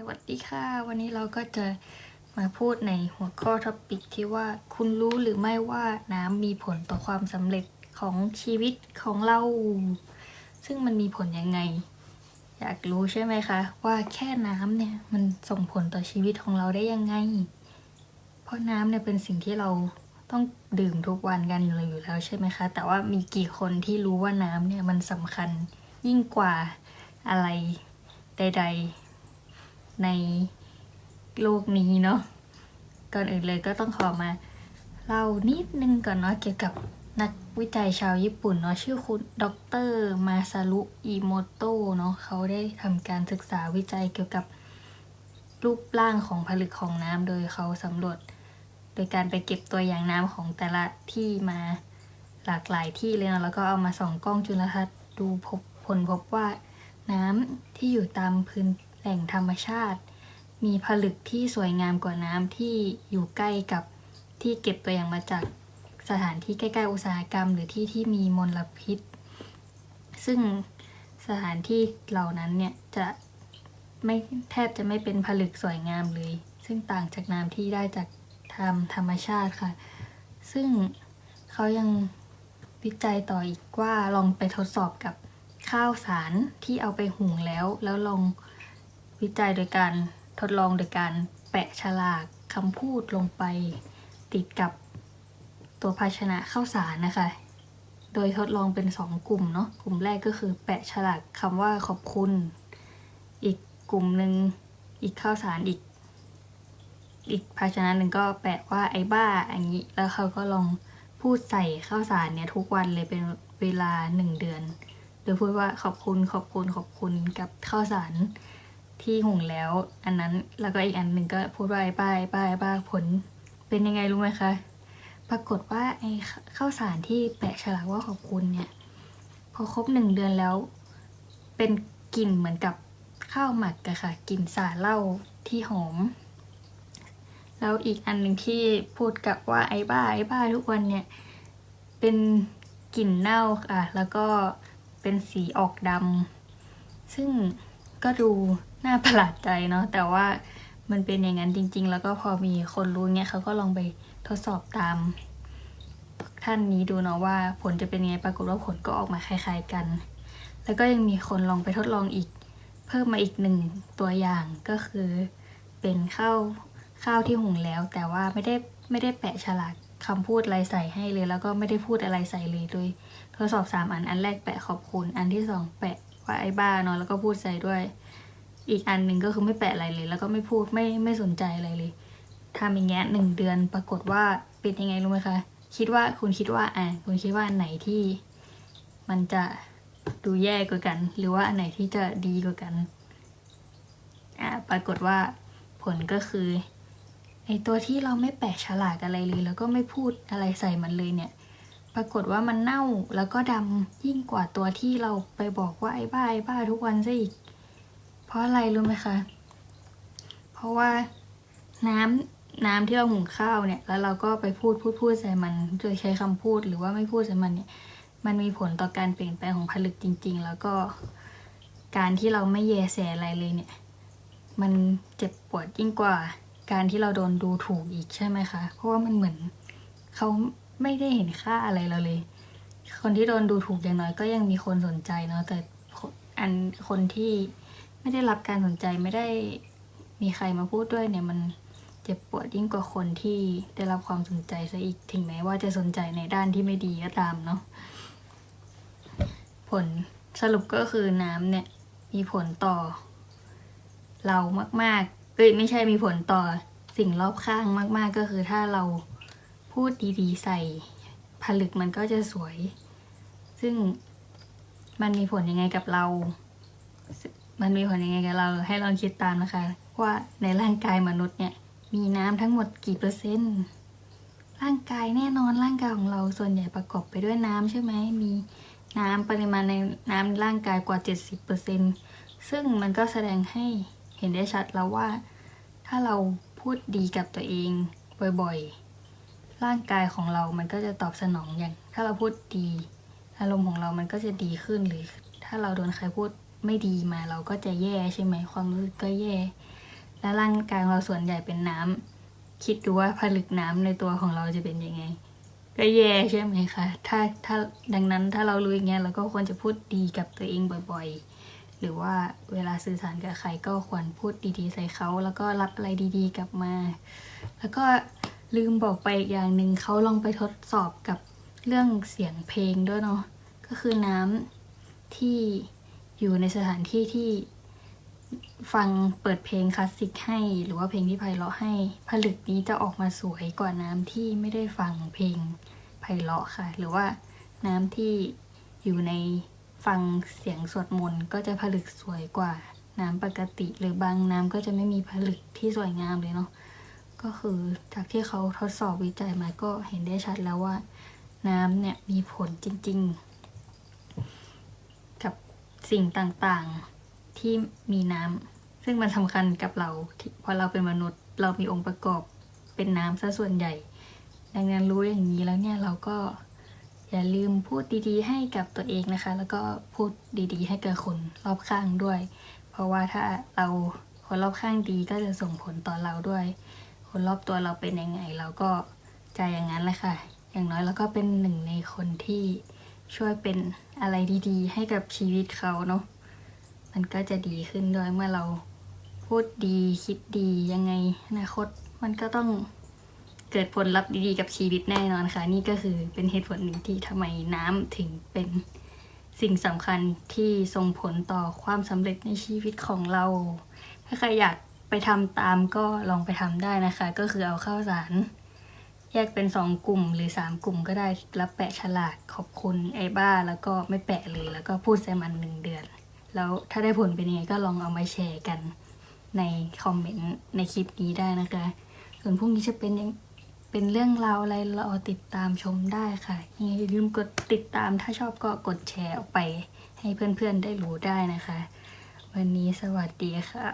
สวัสดีค่ะ วันนี้เราก็จะมาพูดในหัวข้อท็อปิกที่ว่าคุณรู้หรือไม่ว่าน้ำมีผลต่อความสำเร็จของชีวิตของเรา ซึ่งมันมีผลยังไง อยากรู้ใช่ไหมคะ ว่าแค่น้ำเนี่ยมันส่งผลต่อชีวิตของเราได้ยังไง เพราะน้ำเนี่ยเป็นสิ่งที่เราต้องดื่มทุกวันกันอยู่แล้วใช่ไหมคะ แต่ว่ามีกี่คนที่รู้ว่าน้ำเนี่ยมันสำคัญยิ่งกว่าอะไรใด ๆ ในโลกนี้เนาะก่อนอื่นเลยก็ต้องขอมาเล่านิดนึงก่อนเนาะเกี่ยวกับนักวิจัยชาวญี่ปุ่นเนาะชื่อคุณดรมาซารุอิโมโตะเนาะเขาได้ทำการศึกษาวิจัยเกี่ยวกับรูปร่างของผลึกของน้ำโดยเขาสำรวจ โดยการไปเก็บตัวอย่างน้ำของแต่ละที่มาหลากหลายที่เลยเนาะแล้วก็เอามาส่องกล้องจุลทรรศน์ดูพบผลพบว่าน้ำที่อยู่ตามพื้น แหล่งธรรมชาติ มีผลึกที่สวยงามกว่าน้ำที่อยู่ใกล้กับที่เก็บตัวอย่างมาจากสถานที่ใกล้ๆอุตสาหกรรม หรือที่ที่มีมลพิษ ซึ่งสถานที่เหล่านั้นเนี่ยจะไม่แทบจะไม่เป็นผลึกสวยงามเลย ซึ่งต่างจากน้ำที่ได้จากธรรมธรรมชาติค่ะ ซึ่งเขายังวิจัยต่ออีกว่าลองไปทดสอบกับข้าวสารที่เอาไปหุงแล้ว แล้วลอง วิจัยโดยการทดลองโดยการแปะฉลากคำพูดลงไปติดกับตัวภาชนะข้าวสารนะคะ โดยทดลองเป็นสองกลุ่มเนาะ กลุ่มแรกก็คือแปะฉลากคำว่าขอบคุณ อีกกลุ่มหนึ่งอีกข้าวสารอีก อีกภาชนะหนึ่งก็แปะว่าไอ้บ้าอย่างนี้ แล้วเขาก็ลองพูดใส่ข้าวสารเนี่ยทุกวันเลยเป็นเวลาหนึ่งเดือน โดยพูดว่าขอบคุณขอบคุณขอบคุณกับข้าวสาร ที่หุงแล้ว อันนั้นแล้วก็อีกอันหนึ่งก็พูดว่าไอ้บ้าไอ้าไอ้บ้าผลเป็นยังไงรู้ไหมคะปรากฏว่าไอ้ข้าวสารที่แปะฉลากว่าขอบคุณเนี่ยพอครบหนึ่งเดือนแล้ว เป็นกลิ่นเหมือนกับข้าวหมักอะค่ะกลิ่นสาเหล้าที่หอม แล้วอีกอันหนึ่งที่พูดกับว่าไอ้บ้าไอ้บ้าทุกวันเนี่ยเป็นกลิ่นเน่าค่ะแล้วก็เป็นสีออกดำซึ่งก็ดู น่าประหลาดใจเนาะแต่ว่ามันเป็นอย่างนั้นจริง ๆ แล้วก็พอมีคนรู้เนี่ยเขาก็ลองไปทดสอบตาม ท่านนี้ดูเนาะว่าผลจะเป็นไงปรากฏว่าผลก็ออกมาคล้าย ๆกัน แล้วก็ยังมีคนลองไปทดลองอีก เพิ่มมาอีกหนึ่งตัวอย่างก็คือ เป็นข้าวข้าวที่หุงแล้ว แต่ว่าไม่ได้ไม่ได้แปะฉลากคำพูดอะไรใส่ให้เลย แล้วก็ไม่ได้พูดอะไรใส่เลยโดยทดสอบสามอันอันแรกแปะขอบคุณ อันที่สองแปะว่าไอ้บ้าเนาะแล้วก็พูดใส่ด้วย อีกอันหนึ่งก็คือไม่แปะอะไรเลย แล้วก็ไม่พูดไม่ไม่สนใจอะไรเลยทำอย่างเงี้ยหนึ่งเดือนปรากฏว่าเป็นยังไงรู้ไหมคะ คิดว่าคุณคิดว่าอะคุณคิดว่าอันไหนที่ มันจะดูแย่กว่ากัน หรือว่าอันไหนที่จะดีกว่ากันอ่าปรากฏว่าผลก็คือไอตัวที่เราไม่แปะฉลากอะไรเลย แล้วก็ไม่พูดอะไรใส่มันเลยเนี่ย ปรากฏว่ามันเน่าแล้วก็ดำยิ่งกว่าตัวที่เราไปบอกว่าไอ้บ้าไอ้บ้าทุกวันซะอีก เพราะอะไรรู้ไหมคะ เพราะว่าน้ำน้ำที่เราหุงข้าวเนี่ย แล้วเราก็ไปพูดพูดพูดใส่มันโดยใช้คำพูดหรือว่าไม่พูดใส่มันเนี่ย มันมีผลต่อการเปลี่ยนแปลงของผลึกจริง ๆ แล้วก็การที่เราไม่แยแสอะไรเลยเนี่ย มันเจ็บปวดยิ่งกว่า การที่เราโดนดูถูกอีกใช่ไหมคะ เพราะว่ามันเหมือนเขาไม่ได้เห็นค่าอะไรเราเลย คนที่โดนดูถูกอย่างน้อยก็ยังมีคนสนใจเนาะแต่อันคนที่ ไม่ได้รับการสนใจไม่ได้มีใครมาพูดด้วยเนี่ยมันเจ็บปวดยิ่งกว่าคนที่ได้รับความสนใจซะอีกถึงแม้ว่าจะสนใจในด้านที่ไม่ดีก็ตามเนาะผลสรุปก็คือน้ำเนี่ย มีผลต่อ เรามากๆเอ้ยไม่ใช่มีผลต่อสิ่งรอบข้างมาก ๆ ก็คือถ้าเราพูดดีๆ ใส่ผลึกมันก็จะสวย ซึ่งมันมีผลยังไงกับเรา มันมีผลยังไงกับเรา ให้ลองคิดตามนะคะ ว่าในร่างกายมนุษย์เนี่ย มีน้ำทั้งหมดกี่เปอร์เซ็นต์ ร่างกายแน่นอนร่างกายของเราส่วนใหญ่ประกอบไปด้วยน้ำใช่ไหมมีน้ำปริมาณในน้ำร่างกายกว่า 70%ซึ่งมันก็แสดงให้เห็นได้ชัดแล้วว่า ถ้าเราพูดดีกับตัวเองบ่อยๆ ร่างกายของเรามันก็จะตอบสนองอย่าง ถ้าเราพูดดี อารมณ์ของเรามันก็จะดีขึ้นหรือ ถ้าเราโดนใครพูด ไม่ดีมาเราก็จะแย่ใช่ไหมความรู้สึกก็แย่ และร่างกายของเราส่วนใหญ่เป็นน้ำคิดดูว่าผลึกน้ำในตัวของเราจะเป็นยังไง ก็แย่ใช่ไหมคะถ้าถ้าดังนั้นถ้าเรารู้อย่างเงี้ยเราก็ควรจะพูดดีกับตัวเองบ่อยๆ หรือว่าเวลาสื่อสารกับใครก็ควรพูดดีๆใส่เขาแล้วก็รับอะไรดีๆ กลับมา แล้วก็ลืมบอกไปอีกอย่างหนึ่งเขาลองไปทดสอบกับเรื่องเสียงเพลงด้วยเนาะก็คือน้ำที่ อยู่ในสถานที่ที่ฟังเปิดเพลงคลาสสิกให้ หรือว่าเพลงที่ไพเราะให้ผลึกนี้จะออกมาสวยกว่าน้ำที่ไม่ได้ฟังเพลงไพเราะค่ะ หรือว่าน้ำที่อยู่ในฟังเสียงสวดมนต์ก็จะผลึกสวยกว่าน้ำปกติ หรือบางน้ำก็จะไม่มีผลึกที่สวยงามเลยเนาะก็คือจากที่เขาทดสอบวิจัยมาก็เห็นได้ชัดแล้วว่า น้ำเนี่ยมีผลจริง ๆ สิ่งต่างๆที่มีน้ำซึ่งมันสำคัญกับเราที่เพราะเราเป็นมนุษย์เรามีองค์ประกอบเป็นน้ำซะส่วนใหญ่ ดังนั้นรู้อย่างนี้แล้วเนี่ยเราก็อย่าลืมพูดดีๆ ให้กับตัวเองนะคะ แล้วก็พูดดีๆ ให้กับคนรอบข้างด้วย เพราะว่าถ้าเราคนรอบข้างดีก็จะส่งผลต่อเราด้วย คนรอบตัวเราเป็นยังไง เราก็จะอย่างนั้นแหละค่ะ อย่างน้อยเราก็เป็นหนึ่งในคนที่ ช่วยเป็นอะไรดีๆ ให้กับชีวิตเขาเนาะมันก็จะดีขึ้นด้วยเมื่อเราพูดดีคิดดียังไงอนาคตมันก็ต้องเกิดผลลัพธ์ดีๆกับชีวิตแน่นอนค่ะ นี่ก็คือเป็นเหตุผลหนึ่งที่ทำไมน้ำถึงเป็นสิ่งสำคัญที่ส่งผลต่อความสำเร็จในชีวิตของเรา ถ้าใครอยากไปทำตามก็ลองไปทำได้นะคะ ก็คือเอาข้าวสาร แยกเป็นสองกลุ่มหรือสามกลุ่มก็ได้แล้วแปะฉลากขอบคุณไอ้บ้า แล้วก็ไม่แปะเลยแล้วก็พูดใส่มันหนึ่งเดือน แล้วถ้าได้ผลเป็นยังไงก็ลองเอามาแชร์กันในคอมเมนต์ในคลิปนี้ได้นะคะ ส่วนพรุ่งนี้จะเป็นยังเป็นเรื่องราวอะไรเราติดตามชมได้ค่ะยังไงอย่าลืมกดติดตามถ้าชอบก็กดแชร์ออกไปให้เพื่อนๆได้รู้ได้นะคะ วันนี้สวัสดีค่ะ